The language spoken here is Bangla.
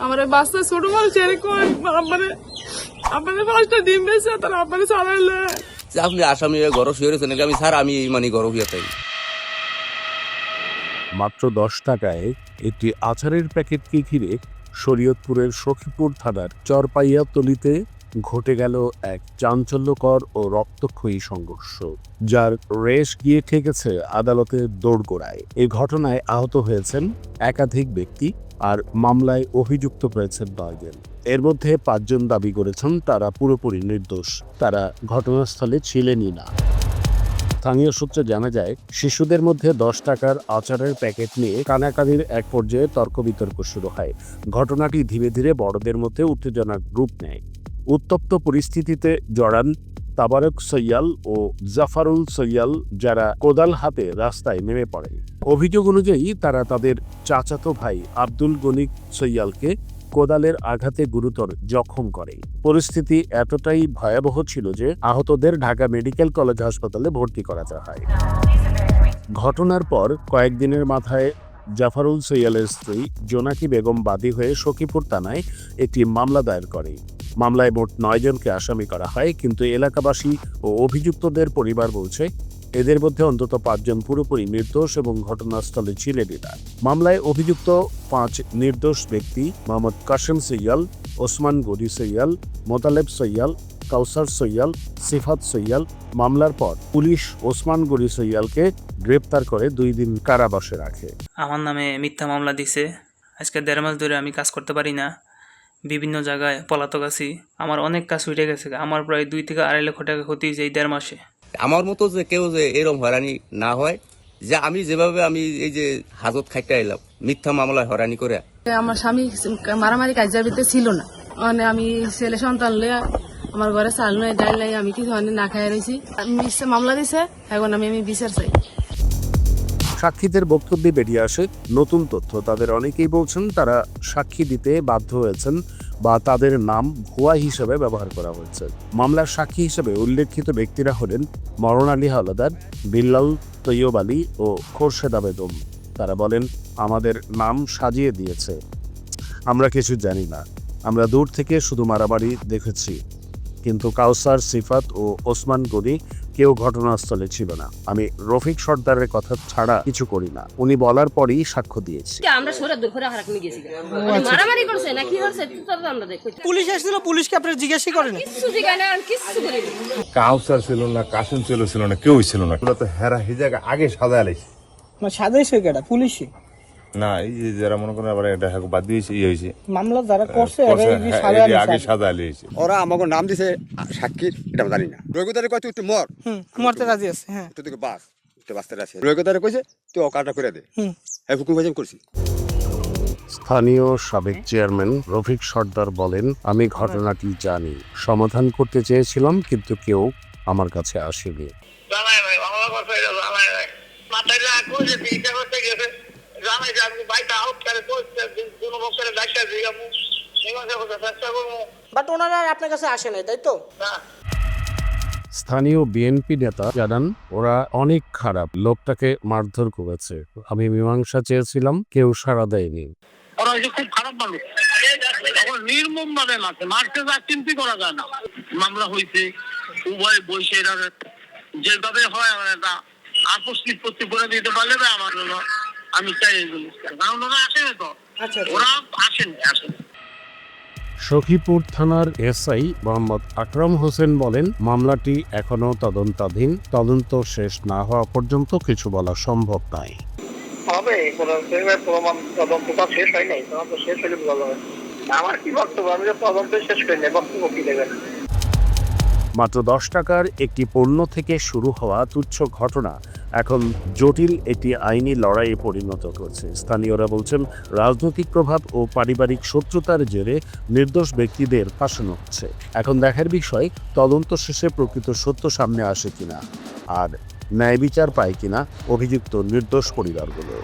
আমার বাসটা বাচ্চা ছোট মানুষ এরকম মানে আপনাদের বাসটা ডিম বেশি তারা আপনার চালাইলে আপনি আসামি গরম শুয়ে রয়েছেন নাকি আমি স্যার আমি এই মানে গরম হয়ে থাকি? মাত্র দশ টাকায় একটি আচারের প্যাকেটকে ঘিরে শরীয়তপুরের সখীপুর থানার চরপাইয়াতলিতে ঘটে গেল এক চাঞ্চল্যকর ও রক্তক্ষয়ী সংঘর্ষ, যার রেশ গিয়ে ঠেকেছে আদালতের দোরগোড়ায়। এই ঘটনায় আহত হয়েছেন একাধিক ব্যক্তি আর মামলায় অভিযুক্ত হয়েছেন নয়জন এর মধ্যে পাঁচজন দাবি করেছেন, তারা পুরোপুরি নির্দোষ। তারা ঘটনাস্থলে ছিলেনই না। স্থানীয় সূত্রে জানা যায়, শিশুদের মধ্যে দশ টাকার আচারের প্যাকেট নিয়ে কানাকানির এক পর্যায়ে তর্ক বিতর্ক শুরু হয়। ঘটনাটি ধীরে ধীরে বড়দের মধ্যে উত্তেজনার রূপ নেয়। উত্তপ্ত পরিস্থিতিতে জড়ান তাবারক সৈয়াল ও জাফারুল সৈয়াল, যারা কোদাল হাতে রাস্তায় নেমে পড়ে। অভিযোগ অনুযায়ী তারা তাদের চাচাতো ভাই আব্দুল গনিক সৈয়ালকে কোদালের আঘাতে গুরুতর জখম করে। পরিস্থিতি এতটাই ভয়াবহ ছিল যে আহতদের ঢাকা মেডিকেল কলেজ হাসপাতালে ভর্তি করাতে হয়। ঘটনার পর কয়েকদিনের মাথায় জাফারুল সৈয়ালের স্ত্রী জোনাকি বেগম বাদী হয়ে সখীপুর থানায় একটি মামলা দায়ের করে। মামলায় মোট নয় জনকে আসামি করা হয়, কিন্তু এলাকাবাসী ও অভিযুক্তদের পরিবার বলছে, এদের মধ্যে অন্তত পাঁচজন পুরোপুরি নির্দোষ এবং ঘটনাস্থলে এরা মামলায় অভিযুক্ত পাঁচ নির্দোষ ব্যক্তি মোহাম্মদ কাশেম সৈয়াল, ওসমান গনি সৈয়াল, মোতালেব সৈয়াল, কাউসার সৈয়াল, সিফাত সৈয়াল। মামলার পর পুলিশ ওসমান গরি সৈয়ালকে গ্রেপ্তার করে দুই দিন কারাবাসে রাখে। আমার নামে মিথ্যা মামলা দিছে। আজকে দেড় মাস ধরে আমি কাজ করতে পারি না। বিভিন্ন জায়গায় পলাতক আছি। আমার অনেক কাজ উঠে গেছে আমার প্রায় দুই থেকে আড়াই লক্ষ টাকা ক্ষতি হয়েছে এই দেড় মাসে। আমার মতো যে কেউ যে এরম হয়রানি না হয় যে আমি যেভাবে আমি এই যে হাজত খাইতে এলাম মিথ্যা মামলায় হয়রানি করে। আমার স্বামী মারামারি কাজের ভিতরে ছিল না। মানে আমি ছেলে সন্তান লইয়া আমার ঘরে চাল নাই ডাল নাই আমি কিছু না খাই রয়েছি মামলা দিছে এখন আমি আমি বিচার চাই। সাক্ষীদের বক্তব্যে বেরিয়ে আসে নতুন তথ্য। তাদের অনেকেই বলছেন, তারা সাক্ষী দিতে বাধ্য হয়েছেন বা তাদের নাম ভুয়া হিসেবে ব্যবহার করা হয়েছে। মামলার সাক্ষী হিসেবে উল্লেখিত ব্যক্তিরা হলেন মরণ আলী হাওলাদার, বিল্লাল তৈয়ব আলী ও খোরশেদ আবেদম। তারা বলেন, আমাদের নাম সাজিয়ে দিয়েছে। আমরা কিছু জানি না। আমরা দূর থেকে শুধু মারামারি দেখেছি। কিন্তু কাউসার, সিফাত ও ওসমান গনি কেউ ঘটনাস্থলে ছিল না। আমি রফিক সর্দারের কথা ছাড়া কিছু করি না। উনি বলার পরেই সাক্ষ্য দিয়েছি। আমরা সরে দূর করে হারাক নিয়ে গেছি মারামারি করছে না কি হচ্ছে তো তো আমরা দেখি পুলিশ এসেছিল পুলিশকে আপনারা জিজ্ঞাসা করেন। কিছু জিগায় না আর কিছু করিনি কাউসার ছিল না কাসিম ছিল ছিল না কেউই ছিল না। তো হেরা হিজাকে আগে সাদা আলাইছে মানে সাদাইছে কেটা পুলিশই। না এই যে যারা মনে করেন আবার এটা বাদ দিয়েছে ইয়ে হয়েছে। মামলা যারা করছে হ্যাঁ, সাদা আগে। সাদা আলিয়েছে ওরা আমাকে নাম দিছে সাক্ষীর এটা জানি না। রঘুদারে কয় তুই একটু মর। হুম মরতে রাজি আছে হ্যাঁ। তুই তোকে বাস তুই বাঁচতে আছে। রঘুদারে কইছে তুই অকালটা করে দে। হুম। হ্যাঁ হুকুম ভাইজান করছি। স্থানীয় সাবেক চেয়ারম্যান রফিক সর্দার বলেন আমি ঘটনাটি জানি। সমাধান করতে চেয়েছিলাম কিন্তু কেউ আমার কাছে আসেনি। মাথায় রাগ করেছে চিকিৎসা করতে গেছে জানাই যে আমি বাইকটা আউট করে করছে দুনো বছরে ডাক্তার দিয়ে আমি মীমাংসা করতে চেষ্টা করব বাট ওনারা আর আপনার কাছে আসে নাই তাই তো? স্থানীয় বিএনপি নেতা জানান ওরা অনেক খারাপ লোকটাকে মারধর করেছে। আমি মীমাংসা চেয়েছিলাম কেউ সাড়া দেয়নি। ওরা হচ্ছে খুব খারাপ মানুষ। এখন নির্মম ভাবে মারছে মারতে যা চিন্তা করা যায় না। মামলা হয়েছে উভয় বসে এরা যেভাবে হয় আমার একটা আপোষ নিষ্পত্তি করে দিতে পারলে না আমার জন্য আমি চাই এই জিনিসটা। কারণ ওরা আসেনি তো। আচ্ছা। ওরা আসেনি আসেনি। সখীপুর থানার এসআই মোহাম্মদ আকরাম হোসেন বলেন, মামলাটি এখনও তদন্তাধীন, তদন্ত শেষ না হওয়া পর্যন্ত কিছু বলা সম্ভব নয়। হবে শেষ হয় নাই আমার কি বক্তব্য? আমি তো তদন্ত শেষ করিনি, বক্তব্য কি দেবেন? মাত্র দশ টাকার একটি পণ্য থেকে শুরু হওয়া তুচ্ছ ঘটনা এখন জটিল একটি আইনি লড়াইয়ে পরিণত করছে স্থানীয়রা বলছেন, রাজনৈতিক প্রভাব ও পারিবারিক শত্রুতার জেরে নির্দোষ ব্যক্তিদের ফাঁসানো হচ্ছে। এখন দেখার বিষয়, তদন্ত শেষে প্রকৃত সত্য সামনে আসে কিনা? আর ন্যায় বিচার পায় কিনা অভিযুক্ত নির্দোষ পরিবারগুলো?